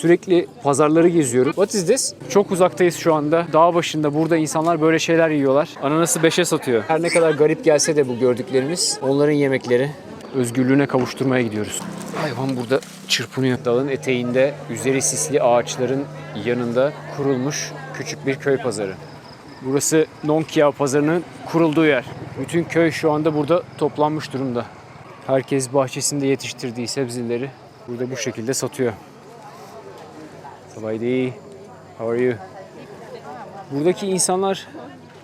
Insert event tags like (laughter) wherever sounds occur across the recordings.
Sürekli pazarları geziyorum. What is this? Çok uzaktayız şu anda. Dağ başında burada insanlar böyle şeyler yiyorlar. Ananası 5'e satıyor. Her ne kadar garip gelse de bu gördüklerimiz onların yemekleri. Özgürlüğüne kavuşturmaya gidiyoruz. Hayvan burada çırpınıyor. Dağın eteğinde üzeri sisli ağaçların yanında kurulmuş küçük bir köy pazarı. Burası Nongkia pazarının kurulduğu yer. Bütün köy şu anda burada toplanmış durumda. Herkes bahçesinde yetiştirdiği sebzeleri burada bu şekilde satıyor. Sabaydi. How are you? Buradaki insanlar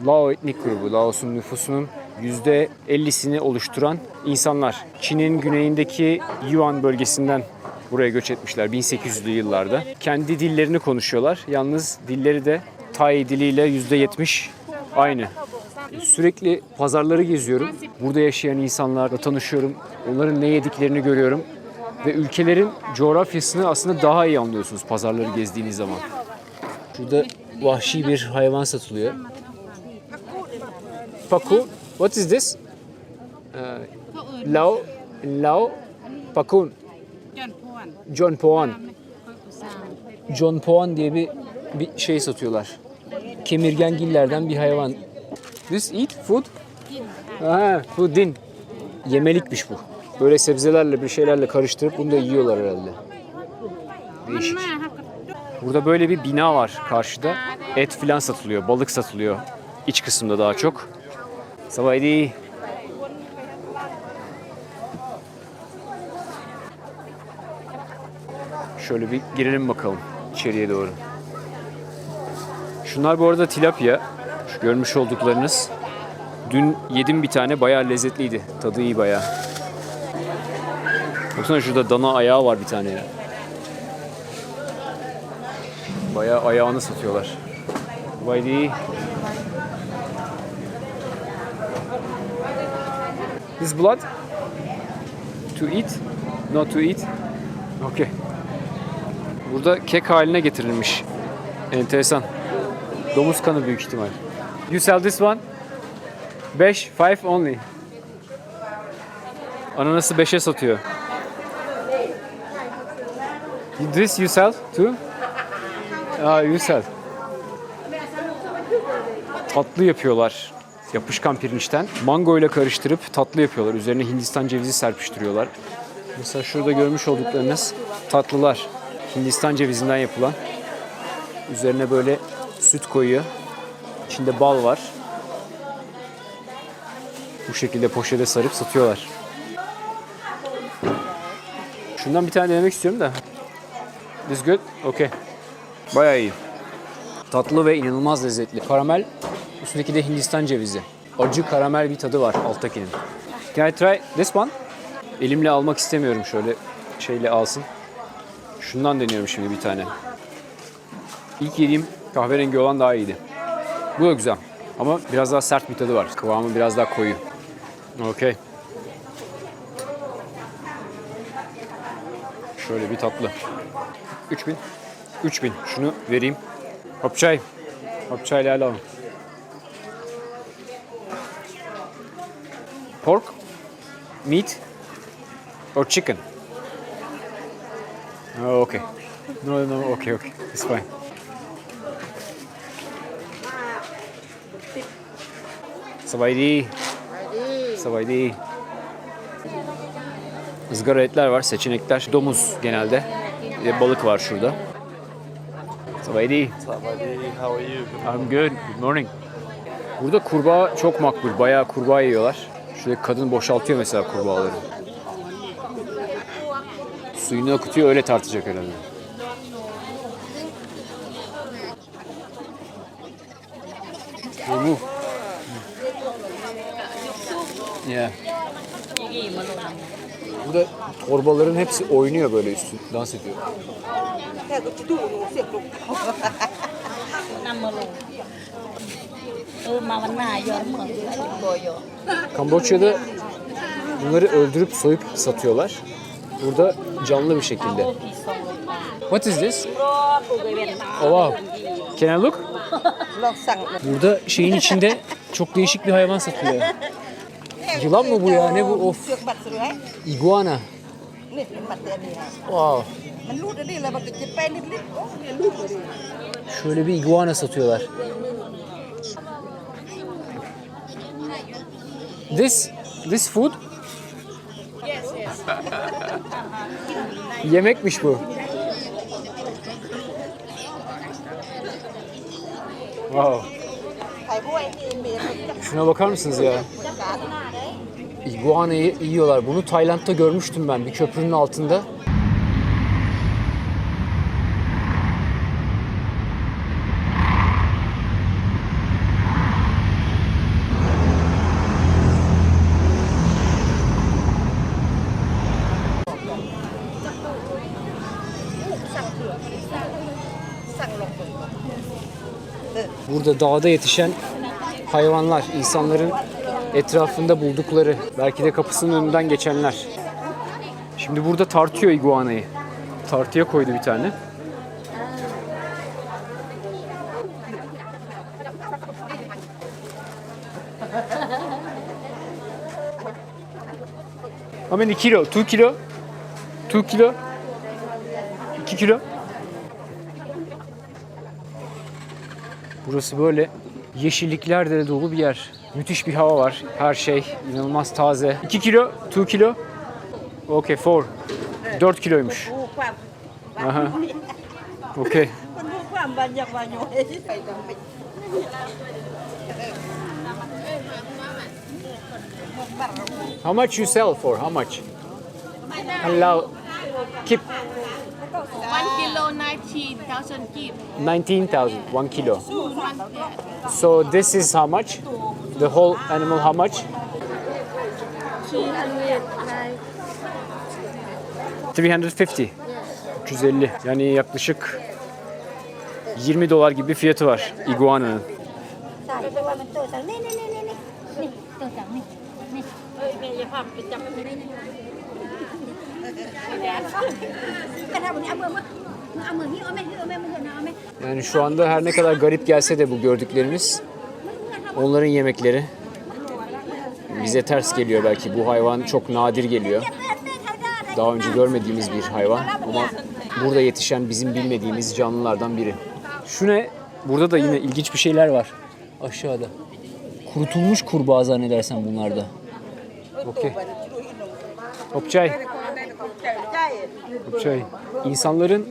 Lao etnik grubu, Laos'un nüfusunun %50'sini oluşturan insanlar. Çin'in güneyindeki Yuan bölgesinden buraya göç etmişler 1800'lü yıllarda. Kendi dillerini konuşuyorlar. Yalnız dilleri de Tay diliyle %70 aynı. Sürekli pazarları geziyorum. Burada yaşayan insanlarla tanışıyorum. Onların ne yediklerini görüyorum ve ülkelerin coğrafyasını aslında daha iyi anlıyorsunuz pazarları gezdiğiniz zaman. Şurada vahşi bir hayvan satılıyor. Paku. What is this? Uh, lao. Lao. Pakun. John Poan. John Poan diye bir, bir şey satıyorlar. Kemirgengillerden bir hayvan. This eat food? Ha, food din. Yemelikmiş bu. Böyle sebzelerle bir şeylerle karıştırıp bunu da yiyorlar herhalde. Değişik. Burada böyle bir bina var karşıda. Et filan satılıyor, balık satılıyor. İç kısımda daha çok. Sabaydi. Şöyle bir girelim bakalım içeriye doğru. Şunlar bu arada tilapia. Şu görmüş olduklarınız. Dün yedim bir tane bayağı lezzetliydi. Tadı iyi bayağı. Baksana şurada dana ayağı var bir tane ya. Bayağı ayağını satıyorlar. Vay This blood? To eat? Not to eat? Okay. Burada kek haline getirilmiş. Enteresan. Domuz kanı büyük ihtimal. You sell this one? 5, 5 only. Ananası 5'e satıyor. This you sell too? Aa, you sell. Tatlı yapıyorlar. Yapışkan pirinçten. Mango ile karıştırıp tatlı yapıyorlar. Üzerine Hindistan cevizi serpiştiriyorlar. Mesela şurada görmüş olduklarınız tatlılar. Hindistan cevizinden yapılan. Üzerine böyle süt koyuyor. İçinde bal var. Bu şekilde poşete sarıp satıyorlar. Şundan bir tane denemek istiyorum da. This good? Okay. Bayağı iyi. Tatlı ve inanılmaz lezzetli. Karamel, üstündeki de Hindistan cevizi. Acı karamel bir tadı var alttakinin. Can I try this one? Elimle almak istemiyorum şöyle şeyle alsın. Şundan deniyorum şimdi bir tane. İlk yediğim kahverengi olan daha iyiydi. Bu da güzel. Ama biraz daha sert bir tadı var. Kıvamı biraz daha koyu. Okey. Şöyle bir tatlı. 3000. 3000. Şunu vereyim. Hop çay. Hop çayla alalım. Pork, meat, or chicken? Oh, okay. No, no, okay, okay. It's fine. Sabaydi. Sabaydi. Izgara etler var, seçenekler. Domuz genelde. De balık var şurada. Sabaydi. How are you? I'm good. Good morning. Burada kurbağa çok makbul. Bayağı kurbağa yiyorlar. Şöyle kadın boşaltıyor mesela kurbağaları. Suyunu akıtıyor öyle tartacak herhalde. Remove. Yeah. Burada torbaların hepsi oynuyor böyle üstü, dans ediyor. Kamboçya'da bunları öldürüp soyup satıyorlar. Burada canlı bir şekilde. What is this? Oh wow. Can I look? Burada şeyin içinde çok değişik bir hayvan satılıyor. Yılan mı bu ya? Ne bu? Of. Iguana. Wow. Şöyle bir iguana satıyorlar. This this food? Yes, yes. (laughs) Yemekmiş bu. Wow. Şuna bakar mısınız ya? İguanayı yiyorlar. Bunu Tayland'da görmüştüm ben bir köprünün altında. Burada dağda yetişen hayvanlar, insanların etrafında buldukları, belki de kapısının önünden geçenler. Şimdi burada tartıyor iguanayı. Tartıya koydu bir tane. How many kilo? 2 kilo? 2 kilo? 2 kilo? Burası böyle yeşilliklerle dolu bir yer. Müthiş bir hava var. Her şey inanılmaz taze. 2 kilo, 2 kilo. Okay, 4. 4 kiloymuş. Aha. Okay. How much you sell for? How much? Allow. Keep. One kilo, 19,000 keep. 19,000, one kilo. So this is how much? The whole animal how much? 350. 350. Yani yaklaşık 20 dolar gibi fiyatı var iguananın. Yani şu anda her ne kadar garip gelse de bu gördüklerimiz onların yemekleri. Bize ters geliyor belki. Bu hayvan çok nadir geliyor. Daha önce görmediğimiz bir hayvan ama burada yetişen bizim bilmediğimiz canlılardan biri. Şu ne? Burada da yine ilginç bir şeyler var. Aşağıda. Kurutulmuş kurbağa zannedersem bunlarda. Okey. Hopçay. Hopçay. İnsanların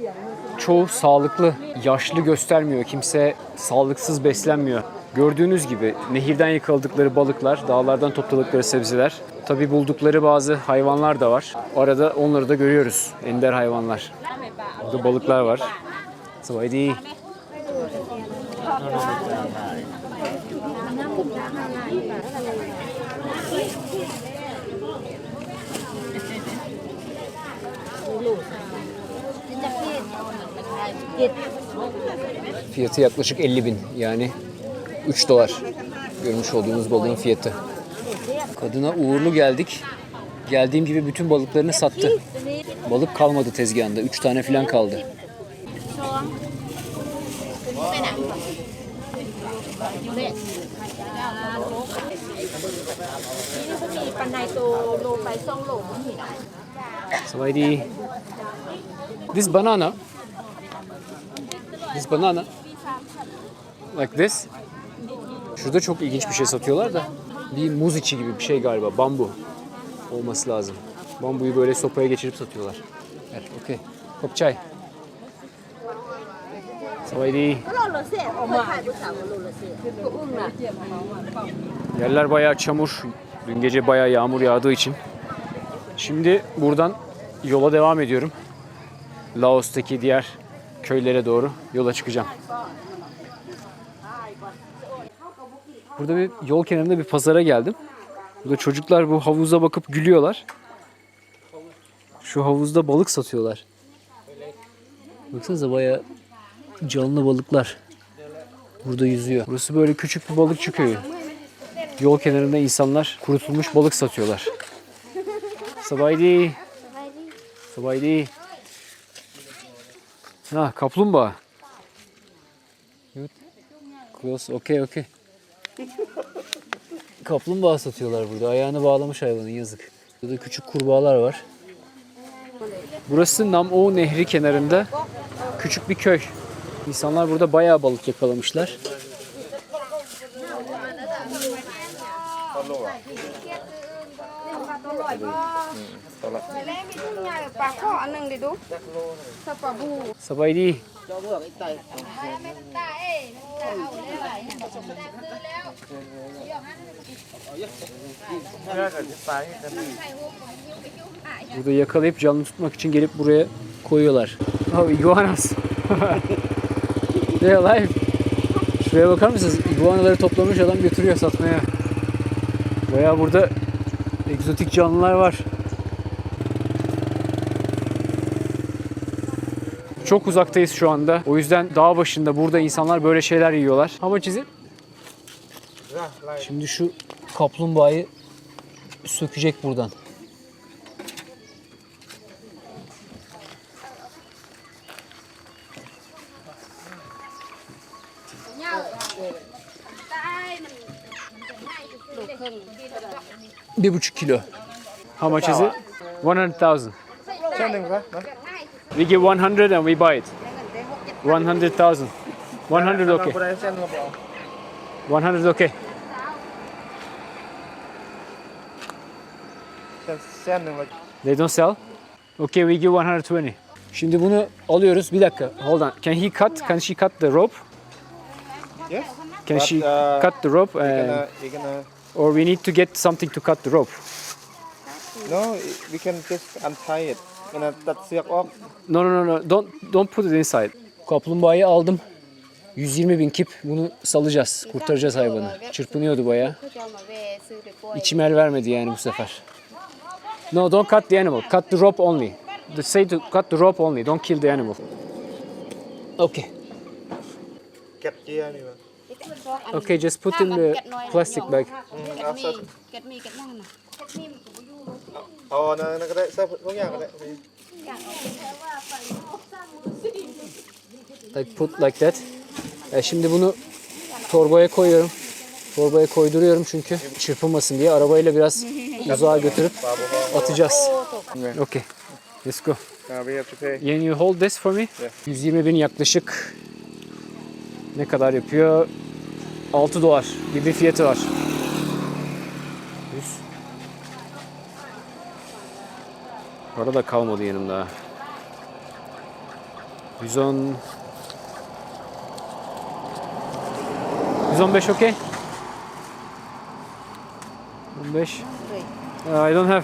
çoğu sağlıklı, yaşlı göstermiyor. Kimse sağlıksız beslenmiyor. Gördüğünüz gibi nehirden yakaladıkları balıklar, dağlardan topladıkları sebzeler. Tabi buldukları bazı hayvanlar da var. Arada onları da görüyoruz. Ender hayvanlar. Burada balıklar var. Savaydi. Fiyatı yaklaşık 50 bin. Yani 3 dolar. Görmüş olduğunuz balığın fiyatı. Kadına uğurlu geldik. Geldiğim gibi bütün balıklarını sattı. Balık kalmadı tezgahında. 3 tane falan kaldı. Savaidi. This banana. This banana. Like this. Şurada çok ilginç bir şey satıyorlar da. Bir muz içi gibi bir şey galiba. Bambu olması lazım. Bambuyu böyle sopaya geçirip satıyorlar. Evet, okey. Kopçay. Sabaydi. Yerler bayağı çamur. Dün gece bayağı yağmur yağdığı için. Şimdi buradan yola devam ediyorum. Laos'taki diğer köylere doğru yola çıkacağım. Burada bir yol kenarında bir pazara geldim. Burada çocuklar bu havuza bakıp gülüyorlar. Şu havuzda balık satıyorlar. Baksanıza bayağı canlı balıklar. Burada yüzüyor. Burası böyle küçük bir balıkçı köyü. Yol kenarında insanlar kurutulmuş balık satıyorlar. Sabaydi. Sabaydi. Ha kaplumbağa. Evet. Close. Okey okey. (laughs) Kaplumbağa satıyorlar burada. Ayağını bağlamış hayvanın yazık. Burada küçük kurbağalar var. Burası Nam-o Nehri kenarında küçük bir köy. İnsanlar burada bayağı balık yakalamışlar. Sabay đi. Burada yakalayıp canlı tutmak için gelip buraya koyuyorlar. Oh, iguanas. (laughs) They alive. Şuraya bakar mısınız? İguanaları toplamış adam götürüyor satmaya. Bayağı burada egzotik canlılar var. Çok uzaktayız şu anda. O yüzden dağ başında burada insanlar böyle şeyler yiyorlar. İs it? Şimdi şu kaplumbağayı sökecek buradan. Bir buçuk kilo. How much is it? 100,000. We give 100 and we buy it. 100,000. 100 okay. 100 okay. They don't sell? Okay, we give 120. Şimdi bunu alıyoruz. Bir dakika. Hold on. Can he cut? Can she cut the rope? Yes. Can But, she uh, cut the rope? You're gonna, you're gonna. Or we need to get something to cut the rope. No, we can just untie it. Yani that's yok. No no no no. Don't don't put it inside. Kaplumbağayı aldım. 120 bin kip bunu salacağız. Kurtaracağız hayvanı. Çırpınıyordu baya. İçim el vermedi yani bu sefer. No don't cut the animal. Cut the rope only. The say to cut the rope only. Don't kill the animal. Okay. Kept the animal. Okay, just put in the plastic bag. Oh, no, no, no, no, Like put like that. E şimdi bunu torbaya koyuyorum. Torbaya koyduruyorum çünkü çırpılmasın diye arabayla biraz uzağa götürüp atacağız. Okay. Let's go. Can you hold this for me? 120 bin yaklaşık ne kadar yapıyor? 6 dolar gibi bir fiyatı var. 100. Para da kalmadı yanımda. 110 115 okey? 15 Uh, I don't have.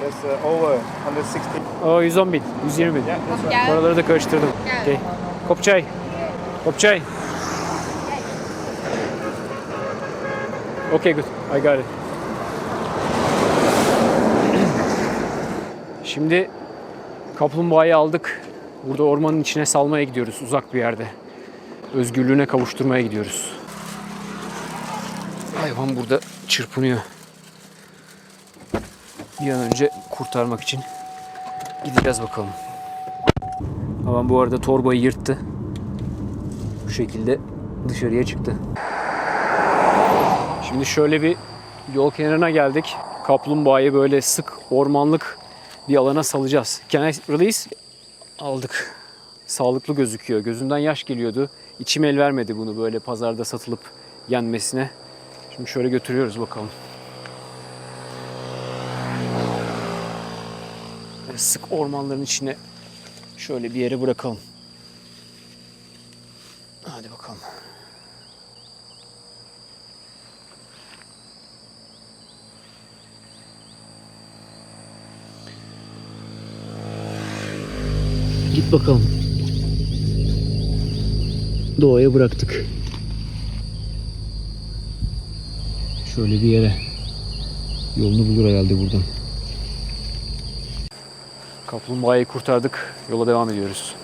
That's uh, over 160. O 110 bin, 120 bin. Yeah. Paraları da karıştırdım. Okay. Kopçay. Kopçay. Okay, good. I got it. Şimdi kaplumbağayı aldık. Burada ormanın içine salmaya gidiyoruz uzak bir yerde. Özgürlüğüne kavuşturmaya gidiyoruz. Hayvan burada çırpınıyor. Bir an önce kurtarmak için Gideceğiz bakalım. Havan bu arada torbayı yırttı. Bu şekilde dışarıya çıktı. Şimdi şöyle bir yol kenarına geldik. Kaplumbağayı böyle sık ormanlık bir alana salacağız. Can I release? Aldık. Sağlıklı gözüküyor. Gözünden yaş geliyordu. İçim el vermedi bunu böyle pazarda satılıp yenmesine. Şimdi şöyle götürüyoruz bakalım. Böyle sık ormanların içine şöyle bir yere bırakalım. Hadi bakalım. Git bakalım. Doğaya bıraktık. Şöyle bir yere. Yolunu bulur herhalde buradan. Kaplumbağayı kurtardık. Yola devam ediyoruz.